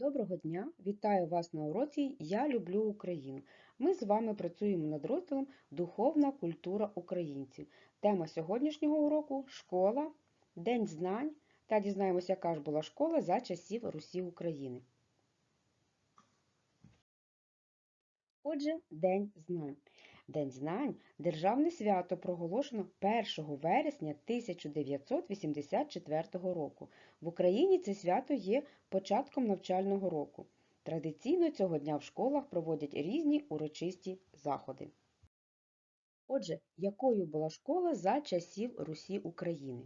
Доброго дня! Вітаю вас на уроці Я люблю Україну. Ми з вами працюємо над розділом Духовна культура українців. Тема сьогоднішнього уроку школа, День знань та дізнаємося, яка ж була школа за часів Русі України. Отже, День знань. День знань державне свято проголошено 1 вересня 1984 року. В Україні це свято є початком навчального року. Традиційно цього дня в школах проводять різні урочисті заходи. Отже, якою була школа за часів Русі України?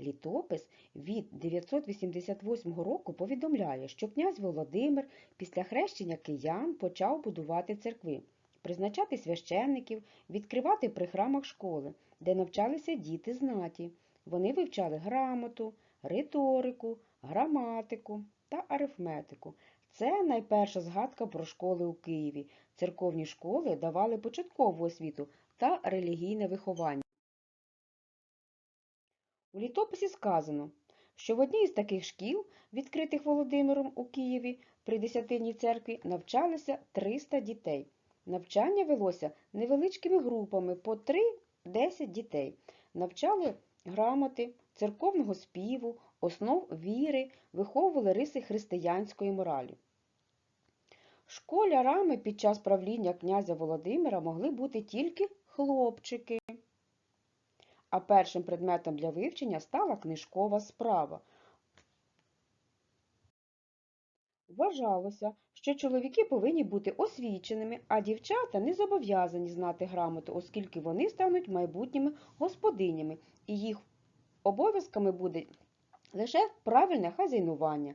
Літопис від 988 року повідомляє, що князь Володимир після хрещення киян почав будувати церкви, призначати священників, відкривати при храмах школи, де навчалися діти знаті. Вони вивчали грамоту, риторику, граматику та арифметику. Це найперша згадка про школи у Києві. Церковні школи давали початкову освіту та релігійне виховання. У літописі сказано, що в одній з таких шкіл, відкритих Володимиром у Києві при Десятинній церкві, навчалися 300 дітей. Навчання велося невеличкими групами по 3-10 дітей. Навчали грамоти, церковного співу, основ віри, виховували риси християнської моралі. Школярами під час правління князя Володимира могли бути тільки хлопчики. А першим предметом для вивчення стала книжкова справа. Вважалося, що чоловіки повинні бути освіченими, а дівчата не зобов'язані знати грамоту, оскільки вони стануть майбутніми господинями, і їх обов'язками буде лише правильне хазяйнування.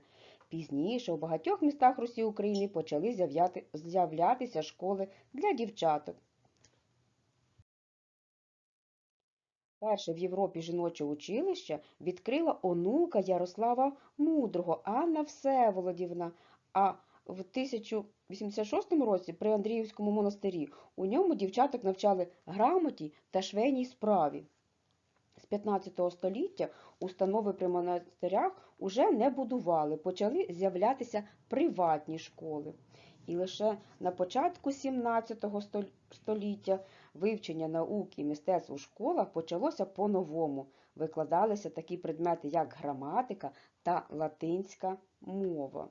Пізніше у багатьох містах Русі України почали з'являтися школи для дівчаток. Перше в Європі жіноче училище відкрила онука Ярослава Мудрого Анна Всеволодівна, а в 1086 році при Андріївському монастирі у ньому дівчаток навчали грамоті та швейній справі. З 15 століття установи при монастирях уже не будували, почали з'являтися приватні школи. І лише на початку 17 століття вивчення наук і мистецтв у школах почалося по-новому. Викладалися такі предмети, як граматика та латинська мова.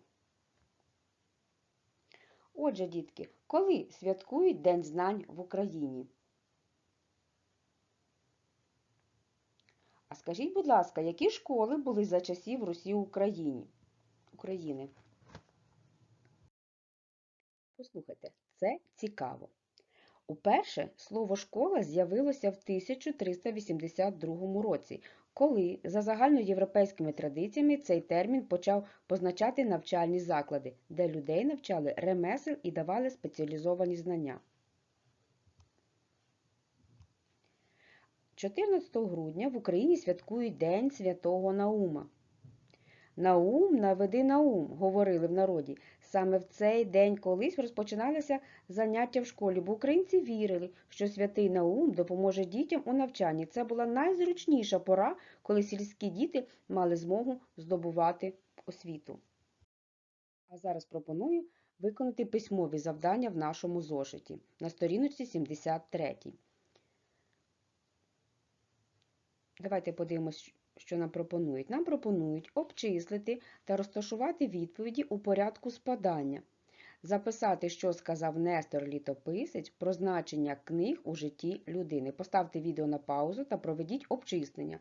Отже, дітки, коли святкують День знань в Україні? А скажіть, будь ласка, які школи були за часів Русі Україні? України? Послухайте, це цікаво. Уперше слово школа з'явилося в 1382 році, коли за загальноєвропейськими традиціями цей термін почав позначати навчальні заклади, де людей навчали ремесел і давали спеціалізовані знання. 14 грудня в Україні святкують День Святого Наума. Наум наведи наум, говорили в народі. Саме в цей день колись розпочиналися заняття в школі, бо українці вірили, що святий Наум допоможе дітям у навчанні. Це була найзручніша пора, коли сільські діти мали змогу здобувати освіту. А зараз пропоную виконати письмові завдання в нашому зошиті на сторіночці 73. Давайте подивимось, що нам пропонують. Нам пропонують обчислити та розташувати відповіді у порядку спадання, записати, що сказав Нестор Літописець про значення книг у житті людини. Поставте відео на паузу та проведіть обчислення,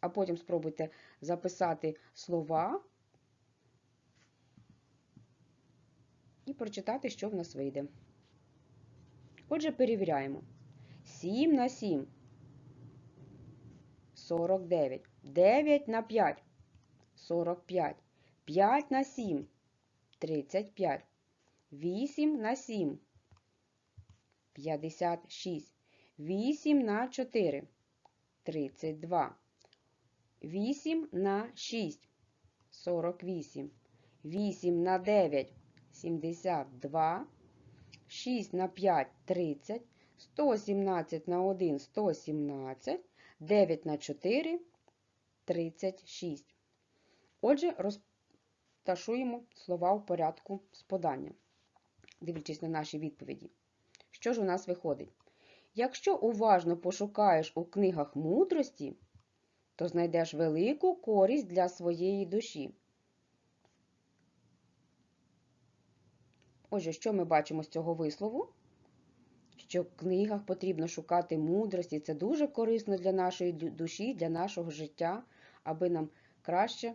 а потім спробуйте записати слова і прочитати, що в нас вийде. Отже, перевіряємо. 7 на 7. 49. 9 на 5 45. 5 на 7 35. 8 на 7 56. 8 на 4 32. 8 на 6 48. 8 на 9 72. 6 на 5 30. 117 на 1 117. 9 на 4 36. Отже, розташуємо слова в порядку з подання, дивлячись на наші відповіді. Що ж у нас виходить? Якщо уважно пошукаєш у книгах мудрості, то знайдеш велику користь для своєї душі. Отже, що ми бачимо з цього вислову? Що в книгах потрібно шукати мудрості. Це дуже корисно для нашої душі, для нашого життя, аби нам краще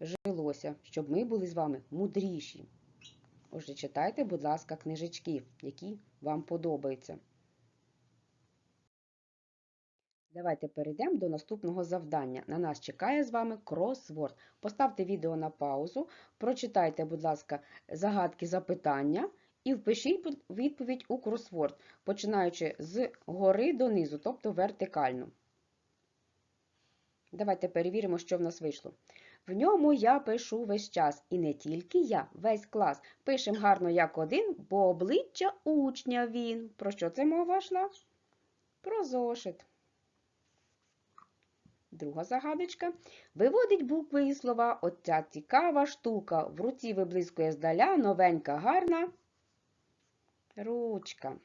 жилося, щоб ми були з вами мудріші. Отже, читайте, будь ласка, книжечки, які вам подобаються. Давайте перейдемо до наступного завдання. На нас чекає з вами кросворд. Поставте відео на паузу, прочитайте, будь ласка, загадки запитання і впишіть відповідь у кросворд, починаючи з гори донизу, тобто вертикально. Давайте перевіримо, що в нас вийшло. В ньому я пишу весь час. І не тільки я, весь клас. Пишем гарно як один, бо обличчя учня він. Про що це мова йшла? Про зошит. Друга загадочка. Виводить букви і слова. Оця цікава штука. В руці виблискує здаля, новенька, гарна. Ручка.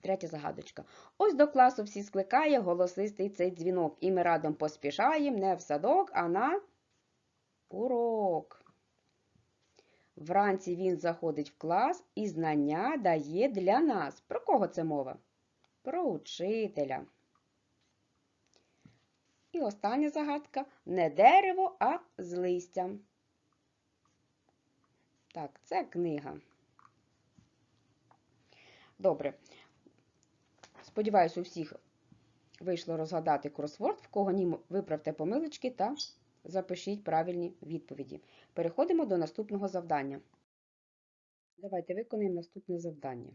Третя загадочка. Ось до класу всі скликає голосистий цей дзвінок. І ми радом поспішаємо не в садок, а на урок. Вранці він заходить в клас і знання дає для нас. Про кого це мова? Про учителя. І остання загадка не дерево, а з листям. Так, це книга. Добре. Сподіваюсь, у всіх вийшло розгадати кросворд, в кого ні, виправте помилочки та запишіть правильні відповіді. Переходимо до наступного завдання. Давайте виконаємо наступне завдання.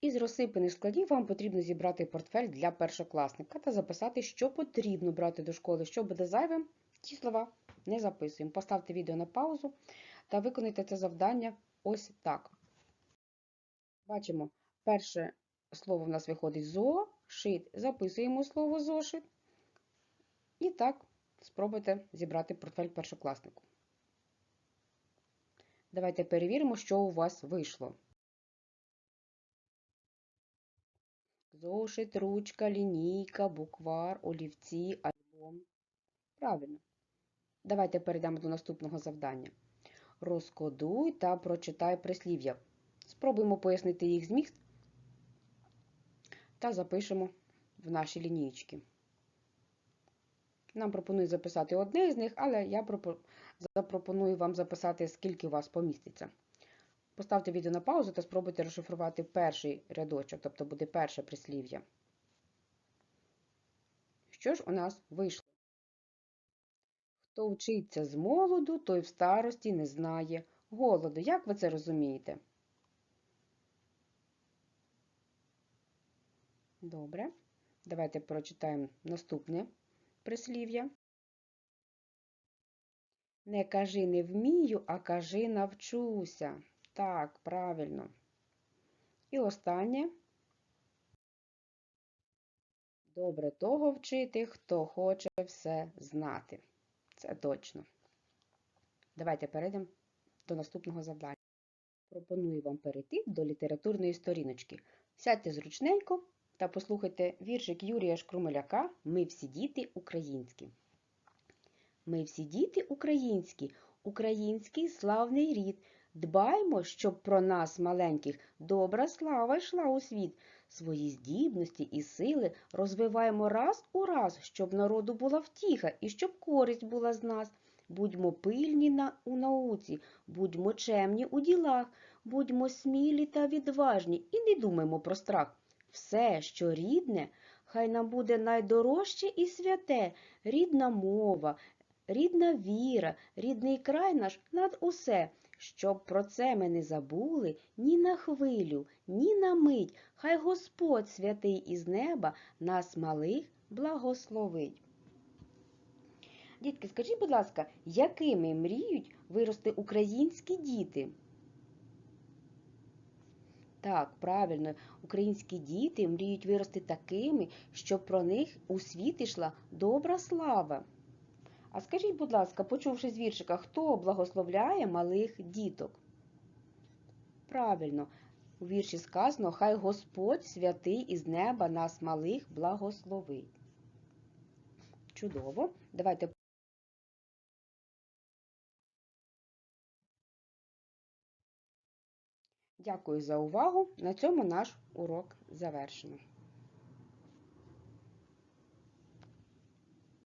Із розсипаних складів вам потрібно зібрати портфель для першокласника та записати, що потрібно брати до школи, що буде зайвим, ті слова не записуємо. Поставте відео на паузу та виконайте це завдання ось так. Бачимо, перше слово в нас виходить зошит. Записуємо слово зошит. І так, спробуйте зібрати портфель першокласнику. Давайте перевіримо, що у вас вийшло. Зошит, ручка, лінійка, буквар, олівці, альбом. Правильно. Давайте перейдемо до наступного завдання. Розкодуй та прочитай прислів'я. Спробуємо пояснити їх зміст та запишемо в наші лінійки. Нам пропонують записати одне з них, але я запропоную вам записати, скільки у вас поміститься. Поставте відео на паузу та спробуйте розшифрувати перший рядочок, тобто буде перше прислів'я. Що ж у нас вийшло? Хто вчиться з молоду, той в старості не знає голоду. Як ви це розумієте? Добре. Давайте прочитаємо наступне прислів'я. Не кажи не вмію, а кажи навчуся. Так, правильно. І останнє. Добре того вчити, хто хоче все знати. Це точно. Давайте перейдемо до наступного завдання. Пропоную вам перейти до літературної сторіночки. Сядьте зручненько та послухайте віршик Юрія Шкрумеляка Ми всі діти українські. Ми всі діти українські, український славний рід. Дбаймо, щоб про нас, маленьких, добра слава йшла у світ. Свої здібності і сили розвиваємо раз у раз, щоб народу була втіха і щоб користь була з нас. Будьмо пильні на, у науці, будьмо чемні у ділах, будьмо смілі та відважні і не думаймо про страх. Все, що рідне, хай нам буде найдорожче і святе, рідна мова, рідна віра, рідний край наш над усе. Щоб про це ми не забули ні на хвилю, ні на мить, хай Господь святий із неба нас малих благословить. Дітки, скажіть, будь ласка, якими мріють вирости українські діти? Так, правильно, українські діти мріють вирости такими, щоб про них у світ ішла добра слава. А скажіть, будь ласка, почувши з віршика, хто благословляє малих діток? Правильно, у вірші сказано, хай Господь святий із неба нас малих благословить. Чудово. Давайте. Дякую за увагу. На цьому наш урок завершено.